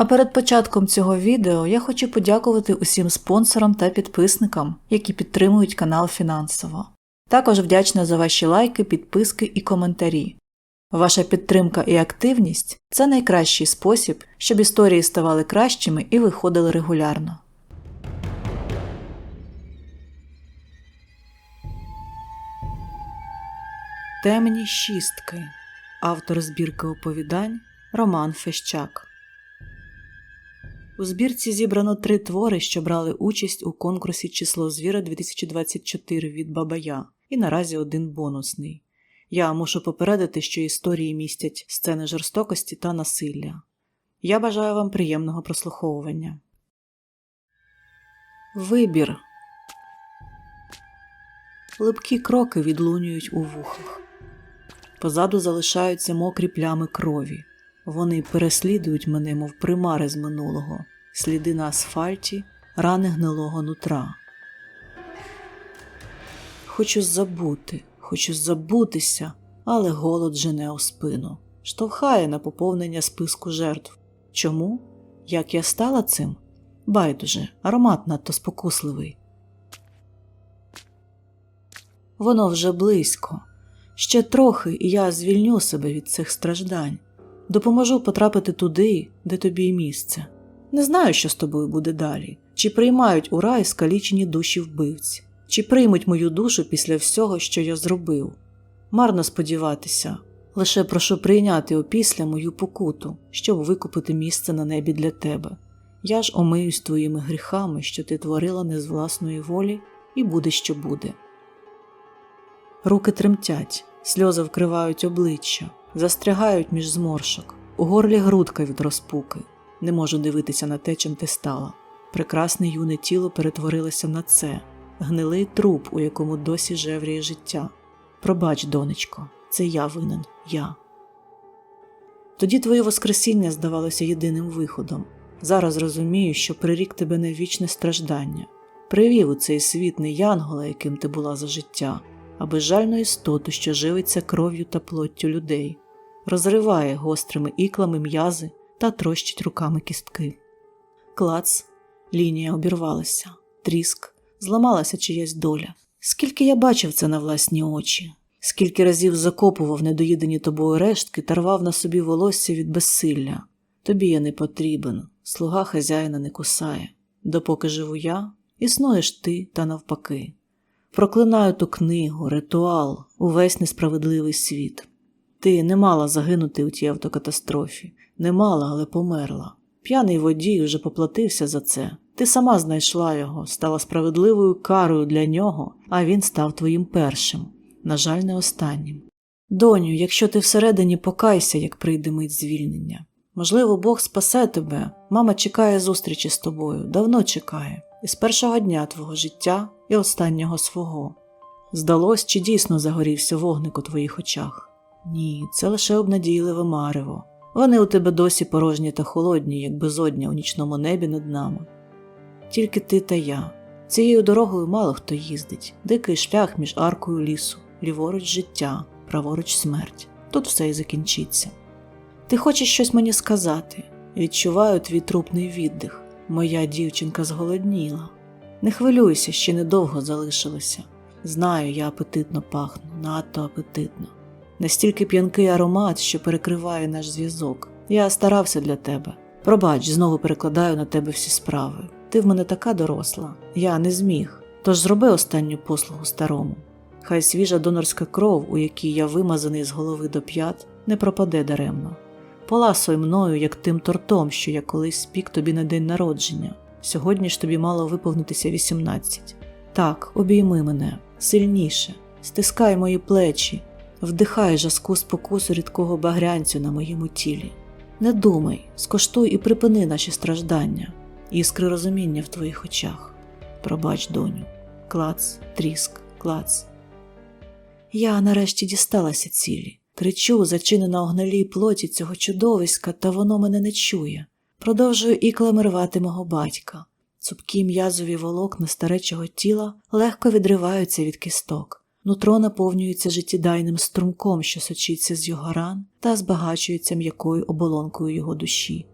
А перед початком цього відео я хочу подякувати усім спонсорам та підписникам, які підтримують канал фінансово. Також вдячна за ваші лайки, підписки і коментарі. Ваша підтримка і активність це найкращий спосіб, щоб історії ставали кращими і виходили регулярно. Темні шістки. Автор збірки оповідань Роман Фещак. У збірці зібрано три твори, що брали участь у конкурсі Число звіра 2024 від Бабая, і наразі один бонусний. Я мушу попередити, що історії містять сцени жорстокості та насилля. Я бажаю вам приємного прослуховування. Вибір. Липкі кроки відлунюють у вухах. Позаду залишаються мокрі плями крові. Вони переслідують мене, мов примари з минулого, сліди на асфальті, рани гнилого нутра. Хочу забути, хочу забутися, але голод жене у спину, штовхає на поповнення списку жертв. Чому? Як я стала цим? Байдуже, аромат надто спокусливий. Воно вже близько. Ще трохи, і я звільню себе від цих страждань, допоможу потрапити туди, де тобі місце. Не знаю, що з тобою буде далі, чи приймають у рай скалічені душі вбивці, чи приймуть мою душу після всього, що я зробив. Марно сподіватися, лише прошу прийняти опісля мою покуту, щоб викупити місце на небі для тебе. Я ж омиюсь твоїми гріхами, що ти творила не з власної волі, і буде, що буде. Руки тремтять, сльози вкривають обличчя, застрягають між зморшок, у горлі грудка від розпуки. Не можу дивитися на те, чим ти стала. Прекрасне юне тіло перетворилося на це, гнилий труп, у якому досі жевріє життя. Пробач, донечко, це я винен, я. Тоді твоє Воскресіння здавалося єдиним виходом. Зараз розумію, що прирік тебе на вічне страждання, привів у цей світ не янгола, яким ти була за життя, а безжальну істоту, що живиться кров'ю та плоттю людей, розриває гострими іклами м'язи та трощить руками кістки. Клац, лінія обірвалася, тріск, зламалася чиясь доля. Скільки я бачив це на власні очі, скільки разів закопував недоїдені тобою рештки та рвав на собі волосся від безсилля. Тобі я не потрібен, слуга хазяїна не кусає. Допоки живу я, існуєш ти та навпаки. Проклинаю ту книгу, ритуал, увесь несправедливий світ. Ти не мала загинути у тій автокатастрофі, не мала, але померла. П'яний водій уже поплатився за це. Ти сама знайшла його, стала справедливою карою для нього, а він став твоїм першим, на жаль, не останнім. Доню, якщо ти всередині покайся, як прийде мить звільнення. Можливо, Бог спасе тебе, мама чекає зустрічі з тобою, давно чекає, із першого дня твого життя і останнього свого. Здалось, чи дійсно загорівся вогник у твоїх очах? Ні, це лише обнадійливе марево. Вони у тебе досі порожні та холодні, як безодня у нічному небі над нами. Тільки ти та я. Цією дорогою мало хто їздить, дикий шлях між аркою лісу, ліворуч життя, праворуч смерть. Тут все і закінчиться. Ти хочеш щось мені сказати? Відчуваю твій трупний віддих. Моя дівчинка зголодніла. Не хвилюйся, ще недовго залишилося. Знаю, я апетитно пахну, надто апетитно. Настільки п'янкий аромат, що перекриває наш зв'язок. Я старався для тебе. Пробач, знову перекладаю на тебе всі справи. Ти в мене така доросла, я не зміг. Тож зроби останню послугу старому. Хай свіжа донорська кров, у якій я вимазаний з голови до п'ят, не пропаде даремно. Поласуй мною, як тим тортом, що я колись спік тобі на день народження. Сьогодні ж тобі мало виповнитися 18. Так, обійми мене сильніше, стискай мої плечі, вдихай жаску спокусу рідкого багрянцю на моєму тілі. Не думай, скоштуй і припини наші страждання, іскри розуміння в твоїх очах. Пробач, доню, клац, тріск, клац. Я нарешті дісталася цілі. Кричу, зачинена у гнилій плоті цього чудовиська, та воно мене не чує. Продовжую іклами рвати мого батька. Цупкі м'язові волокна старечого тіла легко відриваються від кісток. Нутро наповнюється життєдайним струмком, що сочиться з його ран та збагачується м'якою оболонкою його душі.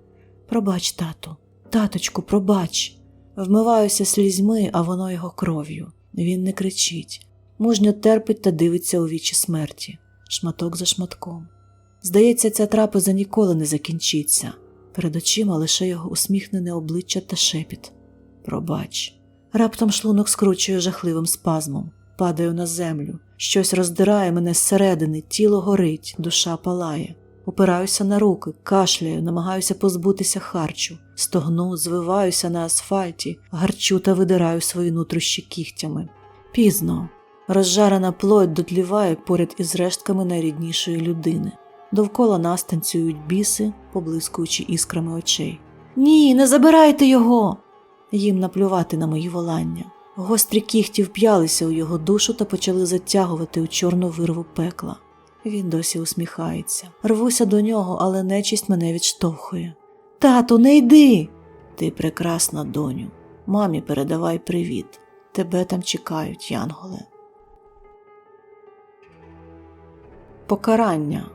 Пробач, тату, таточку, пробач. Вмиваюся слізьми, а воно його кров'ю. Він не кричить, мужньо терпить та дивиться у вічі смерті, шматок за шматком. Здається, ця трапеза ніколи не закінчиться. Перед очима лише його усміхнене обличчя та шепіт. Пробач. Раптом шлунок скручує жахливим спазмом, падаю на землю, щось роздирає мене зсередини, тіло горить, душа палає. Упираюся на руки, кашляю, намагаюся позбутися харчу, стогну, звиваюся на асфальті, гарчу та видираю свої нутрощі кігтями. Пізно. Розжарена плоть дотліває поряд із рештками найріднішої людини. Довкола нас танцюють біси, поблискуючи іскрами очей. Ні, не забирайте його! Їм наплювати на мої волання. Гострі кіхті вп'ялися у його душу та почали затягувати у чорну вирву пекла. Він досі усміхається. Рвуся до нього, але нечисть мене відштовхує. Тату, не йди. Ти прекрасна, доню. Мамі передавай привіт. Тебе там чекають, Янголе. Покарання.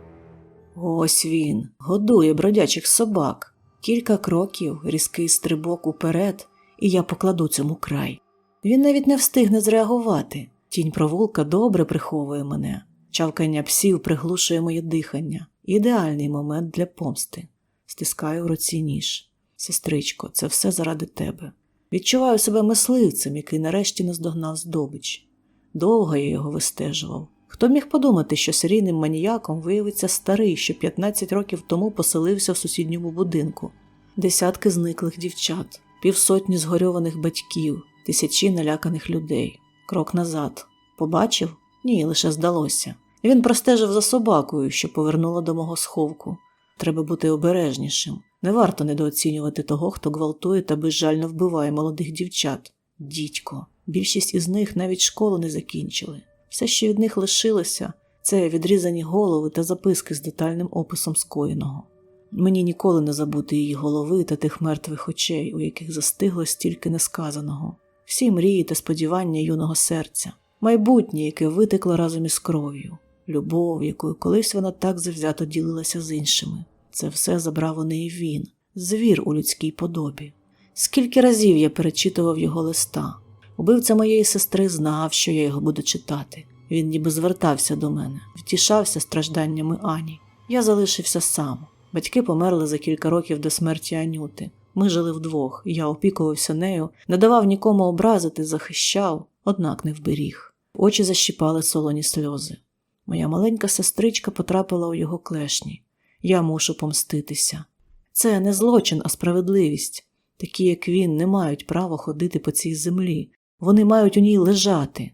Ось він годує бродячих собак. Кілька кроків, різкий стрибок уперед, і я покладу цьому край. Він навіть не встигне зреагувати. Тінь провулка добре приховує мене. Чавкання псів приглушує моє дихання. Ідеальний момент для помсти. Стискаю в руці ніж. Сестричко, це все заради тебе. Відчуваю себе мисливцем, який нарешті наздогнав здобич. Довго я його вистежував. Хто міг подумати, що серійним маніяком виявиться старий, що 15 років тому поселився в сусідньому будинку, десятки зниклих дівчат, півсотні згорьованих батьків, тисячі наляканих людей. Крок назад. Побачив? Ні, лише здалося. Він простежив за собакою, що повернула до мого сховку. Треба бути обережнішим. Не варто недооцінювати того, хто гвалтує та безжально вбиває молодих дівчат. Дідько, більшість із них навіть школу не закінчили. Все, що від них лишилося, це відрізані голови та записки з детальним описом скоєного. Мені ніколи не забути її голови та тих мертвих очей, у яких застигло стільки несказаного, всі мрії та сподівання юного серця, майбутнє, яке витекло разом із кров'ю, любов, якою колись вона так завзято ділилася з іншими. Це все забрав у неї він, звір у людській подобі. Скільки разів я перечитував його листа. Убивця моєї сестри знав, що я його буду читати. Він ніби звертався до мене, втішався стражданнями Ані. Я залишився сам. Батьки померли за кілька років до смерті Анюти. Ми жили вдвох, я опікувався нею, не давав нікому образити, захищав, однак не вберіг. Очі защіпали солоні сльози. Моя маленька сестричка потрапила у його клешні. Я мушу помститися. Це не злочин, а справедливість. Такі, як він, не мають права ходити по цій землі. Вони мають у ній лежати.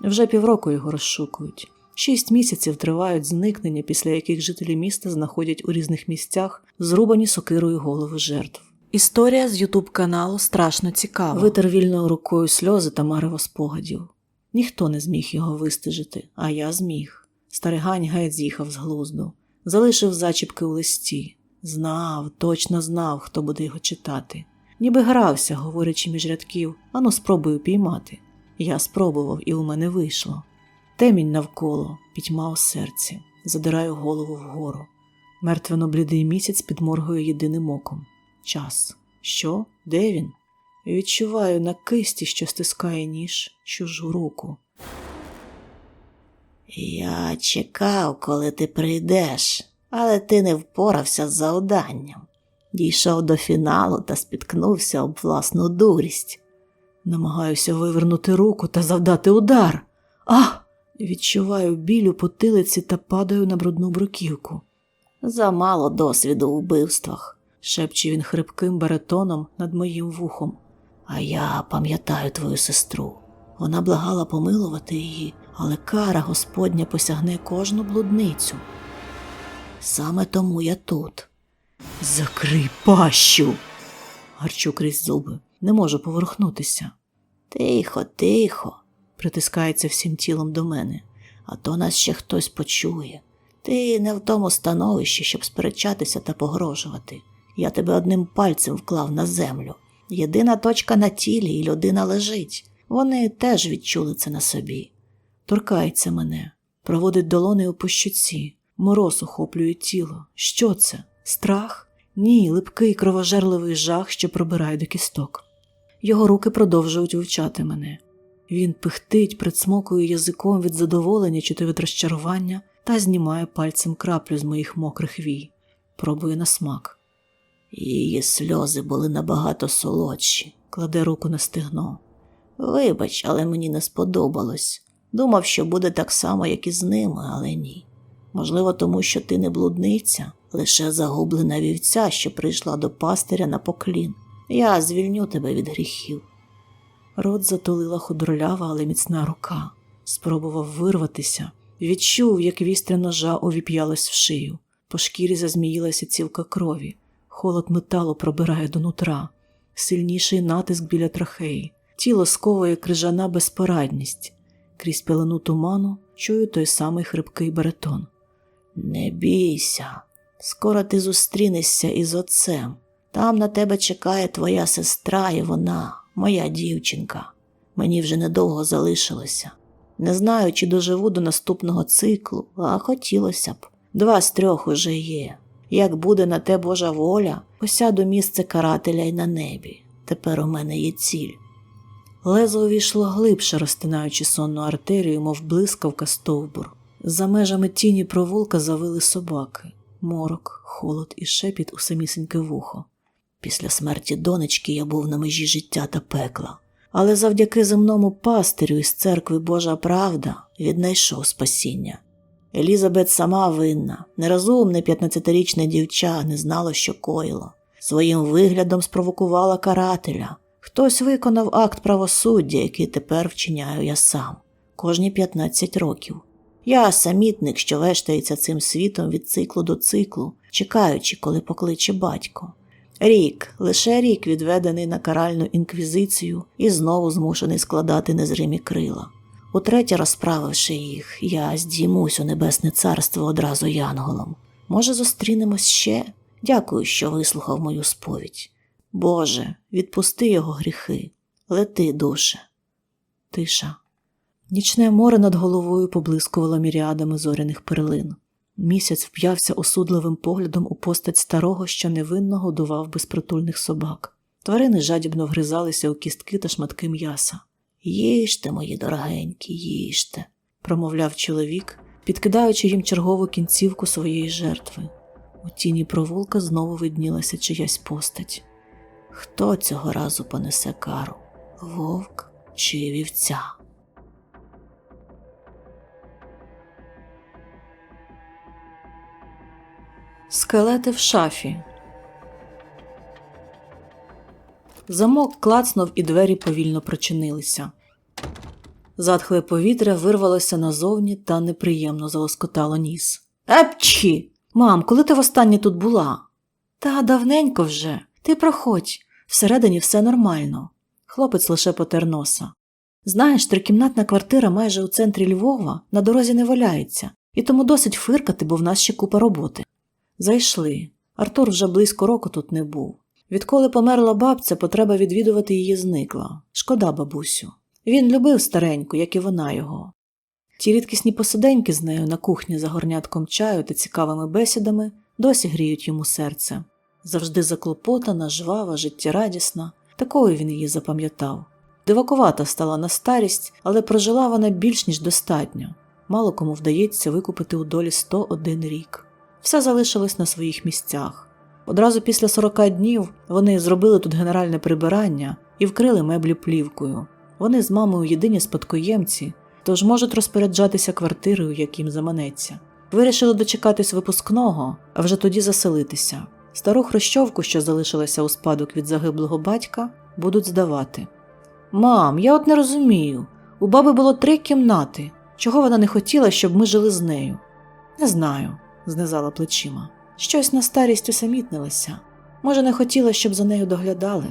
Вже півроку його розшукують. Шість місяців тривають зникнення, після яких жителі міста знаходять у різних місцях зрубані сокирою голови жертв. Історія з Ютуб каналу страшно цікава. Витер вільною рукою сльози та марево спогадів. Ніхто не зміг його вистежити, а я зміг. Старигань геть з'їхав з глузду, залишив зачіпки у листі. Знав, точно знав, хто буде його читати. Ніби грався, говорячи між рядків, ану спробую піймати. Я спробував, і у мене вийшло. Темінь навколо, пітьма у серці, задираю голову вгору. Мертвено-блідий місяць підморгує єдиним оком. Час. Що? Де він? Відчуваю на кисті, що стискає ніж, чужу руку. Я чекав, коли ти прийдеш, але ти не впорався з завданням. Дійшов до фіналу та спіткнувся об власну дурість. Намагаюся вивернути руку та завдати удар. Ах! Відчуваю біль у потилиці та падаю на брудну бруківку. Замало досвіду у вбивствах, шепче він хрипким баритоном над моїм вухом. а я пам'ятаю твою сестру. Вона благала помилувати її, але кара Господня посягне кожну блудницю. Саме тому я тут. Закрий пащу. Гарчу крізь зуби. Не можу поворухнутися. Тихо, тихо, Притискається всім тілом до мене. а то нас ще хтось почує. Ти не в тому становищі, щоб сперечатися та погрожувати. Я тебе одним пальцем вклав на землю. Єдина точка на тілі, і людина лежить. Вони теж відчули це на собі. Торкається мене, проводить долонею по щоці, мороз охоплює тіло. Що це? Страх? Ні, липкий кровожерливий жах, що пробирає до кісток. Його руки продовжують вивчати мене. Він пихтить, присмокує язиком від задоволення чи то від розчарування та знімає пальцем краплю з моїх мокрих вій, пробує на смак. Її сльози були набагато солодші. Кладе руку на стегно. Вибач, але мені не сподобалось. Думав, що буде так само, як і з ними, але ні. Можливо, тому що ти не блудниця, лише загублена вівця, що прийшла до пастиря на поклін. Я звільню тебе від гріхів. Рот затулила худорлява, але міцна рука. Спробував вирватися, відчув, як вістря ножа увіп'ялась в шию. По шкірі зазміїлася цівка крові. Холод металу пробирає до нутра, сильніший натиск біля трахеї, тіло сковує крижана безпорадність. Крізь пелену туману чую той самий хрипкий баритон. Не бійся, скоро ти зустрінешся із отцем. Там на тебе чекає твоя сестра і вона, моя дівчинка. Мені вже недовго залишилося. Не знаю, чи доживу до наступного циклу, а хотілося б. Два з трьох уже є. Як буде на те Божа воля, посяду місце карателя й на небі. Тепер у мене є ціль. Лезо увійшло глибше, розтинаючи сонну артерію, мов блискавка стовбур. За межами тіні провулка завили собаки, морок, холод і шепіт у самісіньке вухо. Після смерті донечки я був на межі життя та пекла. Але завдяки земному пастирю із церкви Божа Правда віднайшов спасіння. Елізабет сама винна, нерозумне 15-річне дівча не знало, що коїло. Своїм виглядом спровокувала карателя. Хтось виконав акт правосуддя, який тепер вчиняю я сам, кожні 15 років. Я самітник, що вештається цим світом від циклу до циклу, чекаючи, коли покличе батько. Рік, лише рік відведений на каральну інквізицію і знову змушений складати незримі крила. Утретє, розправивши їх, я здіймусь у небесне царство одразу янголом. Може, зустрінемось ще? Дякую, що вислухав мою сповідь. Боже, відпусти його гріхи, лети, душе. Тиша. Нічне море над головою поблискувало міріадами зоряних перлин. Місяць вп'явся осудливим поглядом у постать старого, що невинно годував безпритульних собак. Тварини жадібно вгризалися у кістки та шматки м'яса. Їжте, мої дорогенькі, їжте, промовляв чоловік, підкидаючи їм чергову кінцівку своєї жертви. У тіні провулка знову виднілася чиясь постать. Хто цього разу понесе кару? Вовк чи вівця? Скелети в шафі. Замок клацнув і двері повільно прочинилися. Затхле повітря вирвалося назовні та неприємно залоскотало ніс. Епчхі! Мам, коли ти востаннє тут була? Та давненько вже. Ти проходь, всередині все нормально. Хлопець лише потер носа. Знаєш, трикімнатна квартира майже у центрі Львова на дорозі не валяється, і тому досить фиркати, бо в нас ще купа роботи. Зайшли. Артур вже близько року тут не був. Відколи померла бабця, потреба відвідувати її зникла. Шкода, бабусю. Він любив стареньку, як і вона його. Ті рідкісні посиденьки з нею на кухні за горнятком чаю та цікавими бесідами досі гріють йому серце. Завжди заклопотана, жвава, життєрадісна, такою він її запам'ятав. Дивакувата стала на старість, але прожила вона більш ніж достатньо. Мало кому вдається викупити у долі 101 рік. Все залишилось на своїх місцях. Одразу після 40 днів вони зробили тут генеральне прибирання і вкрили меблі плівкою. Вони з мамою єдині спадкоємці, тож можуть розпоряджатися квартирою, як їм заманеться. Вирішили дочекатись випускного, а вже тоді заселитися. Стару хрещовку, що залишилася у спадок від загиблого батька, будуть здавати. Мам, я от не розумію. У баби було три кімнати. Чого вона не хотіла, щоб ми жили з нею? Не знаю, знизала плечима. Щось на старість усамітнилася. Може, не хотіла, щоб за нею доглядали.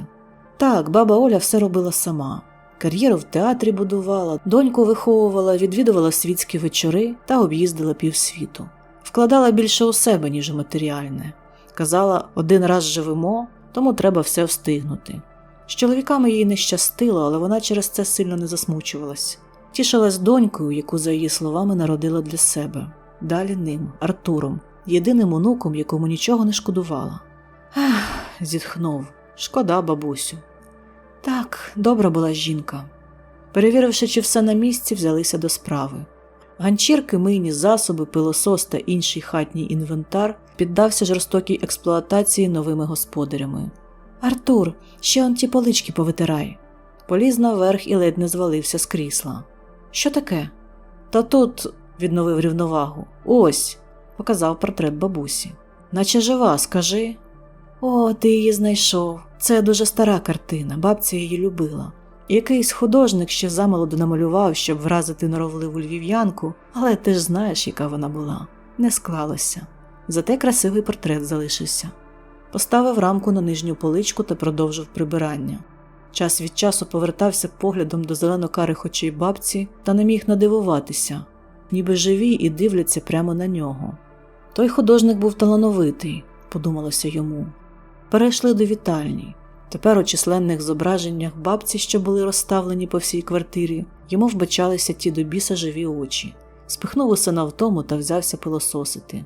Так, баба Оля все робила сама. Кар'єру в театрі будувала, доньку виховувала, відвідувала світські вечори та об'їздила півсвіту. Вкладала більше у себе, ніж у матеріальне. Казала, один раз живемо, тому треба все встигнути. З чоловіками їй не щастило, але вона через це сильно не засмучувалась. Тішилась донькою, яку, за її словами, народила для себе. Далі ним, Артуром, єдиним онуком, якому нічого не шкодувала. Ах, зітхнув. Шкода, бабусю. Так, добра була жінка. Перевіривши, чи все на місці, взялися до справи. Ганчірки, мийні засоби, пилосос та інший хатній інвентар піддався жорстокій експлуатації новими господарями. Артур, ще он ті полички повитирай. Поліз наверх і ледь не звалився з крісла. Що таке? Та тут відновив рівновагу. Ось, показав портрет бабусі. Наче жива, скажи. О, ти її знайшов. Це дуже стара картина, бабця її любила. Якийсь художник ще замолоду намалював, щоб вразити норовливу львів'янку, але ти ж знаєш, яка вона була. Не склалося. Зате красивий портрет залишився. Поставив рамку на нижню поличку та продовжив прибирання. Час від часу повертався поглядом до зелено-карих очей бабці та не міг надивуватися, ніби живі і дивляться прямо на нього. Той художник був талановитий, подумалося йому. Перейшли до вітальні. Тепер у численних зображеннях бабці, що були розставлені по всій квартирі, йому вбачалися ті до біса живі очі. Спихнув усе на втому та взявся пилососити.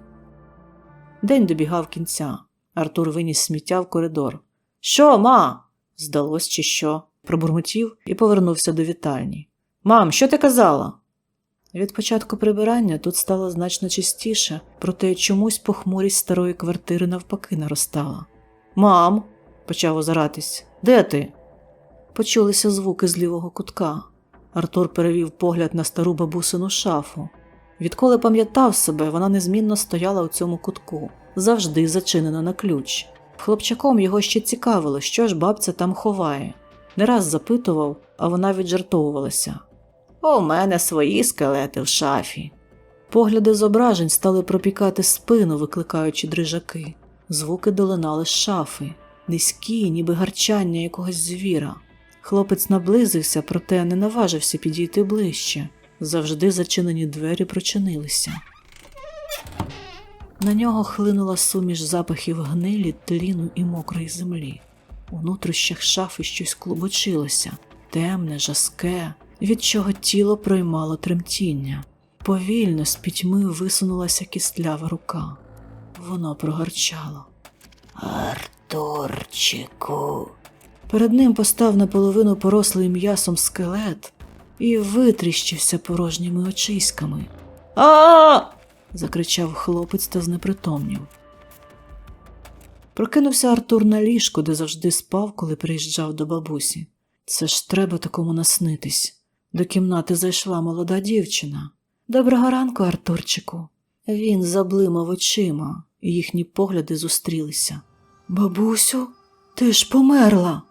День добігав кінця. Артур виніс сміття в коридор. Що, ма? Здалось, чи що? пробурмотів і повернувся до вітальні. Мам, що ти казала? Від початку прибирання тут стало значно чистіше, проте чомусь похмурість старої квартири навпаки наростала. Мам, почав озиратись, де ти? Почулися звуки з лівого кутка. Артур перевів погляд на стару бабусину шафу. Відколи пам'ятав себе, вона незмінно стояла у цьому кутку, завжди зачинена на ключ. Хлопчаком його ще цікавило, що ж бабця там ховає. Не раз запитував, а вона віджартовувалася. У мене свої скелети в шафі. Погляди зображень стали пропікати спину, викликаючи дрижаки. Звуки долинали з шафи, низькі, ніби гарчання якогось звіра. Хлопець наблизився, проте не наважився підійти ближче. Завжди зачинені двері прочинилися. На нього хлинула суміш запахів гнилі, тліну і мокрої землі. У нутрищах шафи щось клубочилося, темне, жаске, від чого тіло проймало тремтіння. Повільно з пітьми висунулася кістлява рука. Воно прогарчало. Артурчику. Перед ним постав наполовину порослий м'ясом скелет і витріщився порожніми очиськами. а закричав хлопець та знепритомнів. Прокинувся Артур на ліжку, де завжди спав, коли приїжджав до бабусі. Це ж треба такому наснитись. До кімнати зайшла молода дівчина. Доброго ранку, Артурчику. Він заблимав очима, і їхні погляди зустрілися. Бабусю, ти ж померла.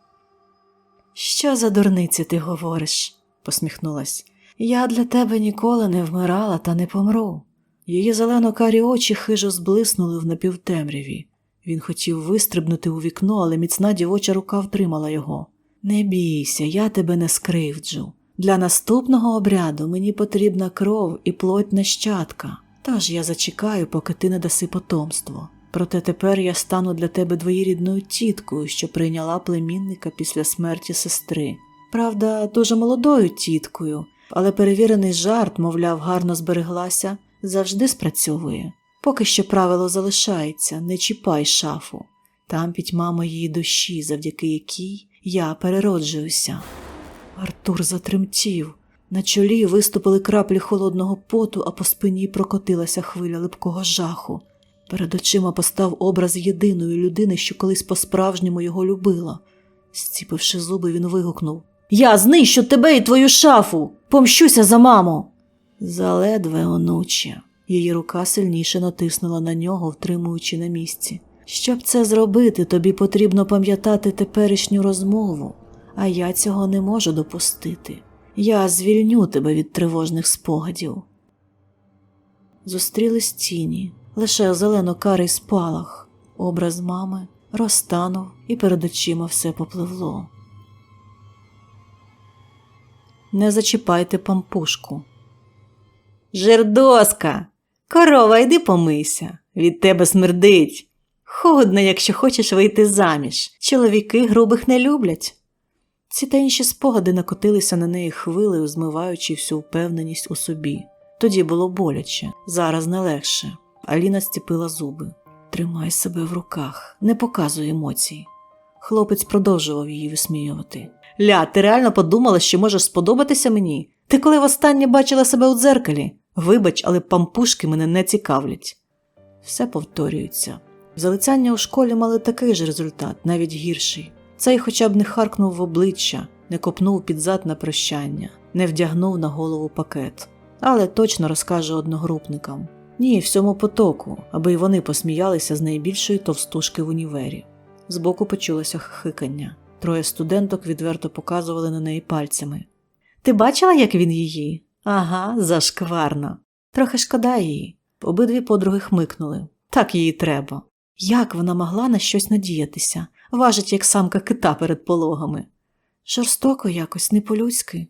Що за дурниці ти говориш? посміхнулась. Я для тебе ніколи не вмирала та не помру. Її зелено-карі очі хижо зблиснули в напівтемряві. Він хотів вистрибнути у вікно, але міцна дівоча рука втримала його. Не бійся, я тебе не скривджу. Для наступного обряду мені потрібна кров і плоть нащадка, тож я зачекаю, поки ти не даси потомство. Проте тепер я стану для тебе двоєрідною тіткою, що прийняла племінника після смерті сестри. Правда, дуже молодою тіткою, але перевірений жарт, мовляв, гарно збереглася, завжди спрацьовує. Поки що правило залишається не чіпай шафу. Там пітьма моєї душі, завдяки якій я перероджуюся. Артур затремтів. На чолі виступили краплі холодного поту, а по спині прокотилася хвиля липкого жаху. Перед очима постав образ єдиної людини, що колись по-справжньому його любила. Зціпивши зуби, він вигукнув Я знищу тебе і твою шафу! Помщуся за маму. Заледве, онуче. Її рука сильніше натиснула на нього, втримуючи на місці. Щоб це зробити, тобі потрібно пам'ятати теперішню розмову, а я цього не можу допустити. Я звільню тебе від тривожних спогадів. Зустрілись тіні, лише зелено-карий спалах. Образ мами розтанув і перед очима все попливло. Не зачіпайте пампушку. Жердоска, корова, йди помийся. Від тебе смердить. Холодно, якщо хочеш вийти заміж. Чоловіки грубих не люблять. Ці та інші спогади накотилися на неї хвилею, змиваючи всю впевненість у собі. Тоді було боляче, зараз не легше. Аліна стіпила зуби. Тримай себе в руках, не показуй емоцій. Хлопець продовжував її висміювати. Ля, ти реально подумала, що можеш сподобатися мені? Ти коли востаннє бачила себе у дзеркалі? Вибач, але пампушки мене не цікавлять. Все повторюється. Залицяння у школі мали такий ж результат, навіть гірший. Цей хоча б не харкнув в обличчя, не копнув під зад на прощання, не вдягнув на голову пакет. Але точно розкаже одногрупникам. Ні, всьому потоку, аби й вони посміялися з найбільшої товстушки в універі. Збоку почулося хихикання. Троє студенток відверто показували на неї пальцями. Ти бачила, як він її? Ага, зашкварна. Трохи шкода її. Обидві подруги хмикнули. Так їй треба. Як вона могла на щось надіятися? Важить, як самка кита перед пологами. Жорстоко якось, не по-людськи.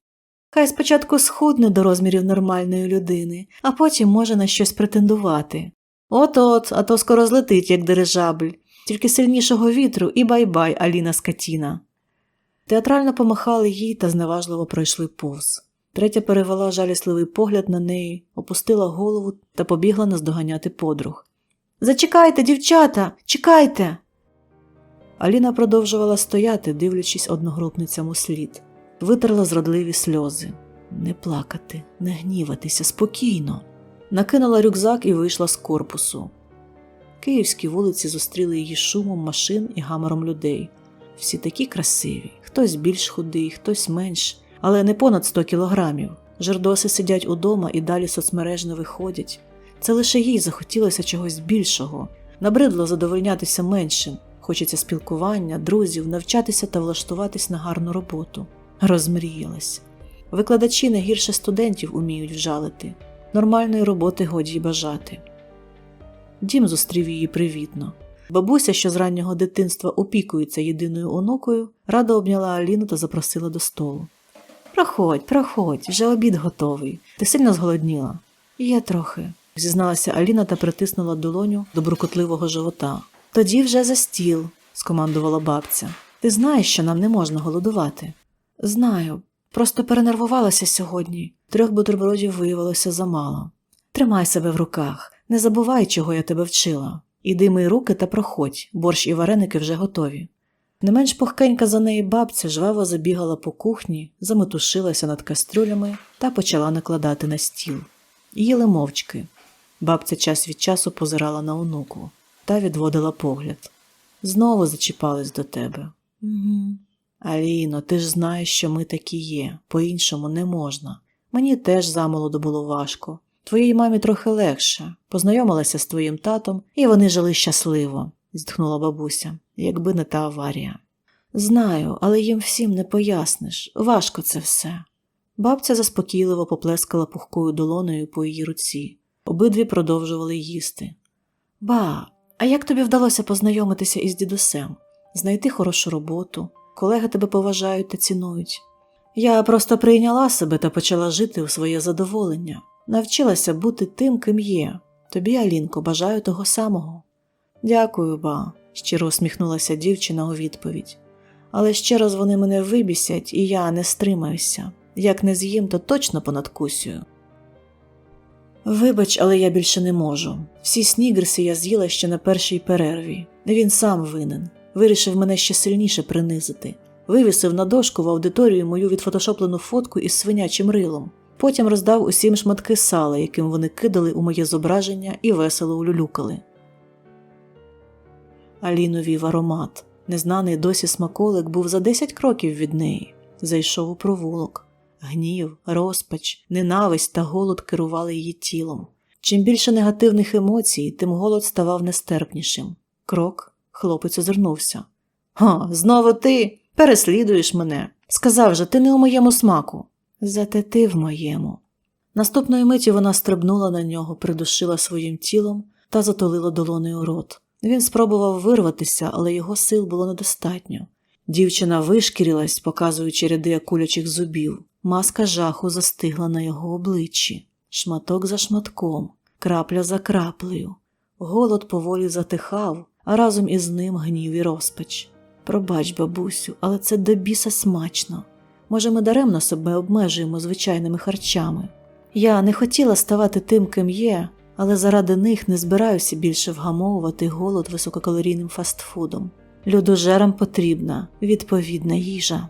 Хай спочатку схудне до розмірів нормальної людини, а потім може на щось претендувати. От-от, а то скоро злетить, як дирижабль, тільки сильнішого вітру і бай-бай, Аліна Скатіна. Театрально помахали їй та зневажливо пройшли повз. Третя перевела жалісливий погляд на неї, опустила голову та побігла наздоганяти подруг. Зачекайте, дівчата, чекайте. Аліна продовжувала стояти, дивлячись одногрупницям у слід, витерла зрадливі сльози. Не плакати, не гніватися, спокійно. Накинула рюкзак і вийшла з корпусу. Київські вулиці зустріли її шумом машин і гамором людей. Всі такі красиві, хтось більш худий, хтось менш, але не понад 100 кілограмів. Жердоси сидять удома і далі соцмереж не виходять. Це лише їй захотілося чогось більшого, набридло задовольнятися меншим, хочеться спілкування, друзів, навчатися та влаштуватись на гарну роботу. Розмріялась. Викладачі не гірше студентів уміють вжалити, нормальної роботи годі й бажати. Дім зустрів її привітно. Бабуся, що з раннього дитинства опікується єдиною онукою, радо обняла Аліну та запросила до столу. Проходь, проходь, вже обід готовий. Ти сильно зголодніла? Я трохи, зізналася Аліна та притиснула долоню до буркотливого живота. Тоді вже за стіл, скомандувала бабця. Ти знаєш, що нам не можна голодувати? Знаю, просто перенервувалася сьогодні. Трьох бутербродів виявилося замало. Тримай себе в руках, не забувай, чого я тебе вчила. Іди мий руки та проходь, борщ і вареники вже готові. Не менш пухкенька за неї бабця жваво забігала по кухні, заметушилася над кастрюлями та почала накладати на стіл. Їли мовчки. Бабця час від часу позирала на онуку та відводила погляд. Знову зачіпались до тебе. Угу. Аліно, ти ж знаєш, що ми такі є, по-іншому не можна. Мені теж замолоду було важко. Твоїй мамі трохи легше. Познайомилася з твоїм татом, і вони жили щасливо, зітхнула бабуся, якби не та аварія. Знаю, але їм всім не поясниш. Важко це все. Бабця заспокійливо поплескала пухкою долоною по її руці. Обидві продовжували їсти. Ба, а як тобі вдалося познайомитися із дідусем, знайти хорошу роботу, колеги тебе поважають та цінують. Я просто прийняла себе та почала жити у своє задоволення, навчилася бути тим, ким є. Тобі, Алінко, бажаю того самого. Дякую, ба, щиро усміхнулася дівчина у відповідь. Але ще раз вони мене вибісять, і я не стримаюся. Як не з'їм, то точно понадкусюю. Вибач, але я більше не можу. Всі снігерси я з'їла ще на першій перерві. Він сам винен. Вирішив мене ще сильніше принизити. Вивісив на дошку в аудиторію мою відфотошоплену фотку із свинячим рилом. Потім роздав усім шматки сала, яким вони кидали у моє зображення і весело улюлюкали. Аліну вів аромат. Незнаний досі смаколик був за 10 кроків від неї. Зайшов у провулок. Гнів, розпач, ненависть та голод керували її тілом. Чим більше негативних емоцій, тим голод ставав нестерпнішим. Крок, хлопець озирнувся. Га, знову ти переслідуєш мене. Сказав же, ти не у моєму смаку. Зате ти в моєму. Наступної миті вона стрибнула на нього, придушила своїм тілом та затулила долонею рот. Він спробував вирватися, але його сил було недостатньо. Дівчина вишкірилась, показуючи ряди акулячих зубів. Маска жаху застигла на його обличчі, шматок за шматком, крапля за краплею. Голод поволі затихав, а разом із ним гнів і розпач. Пробач, бабусю, але це до біса смачно. Може, ми даремно себе обмежуємо звичайними харчами. Я не хотіла ставати тим, ким є, але заради них не збираюся більше вгамовувати голод висококалорійним фастфудом. Людожерам потрібна відповідна їжа.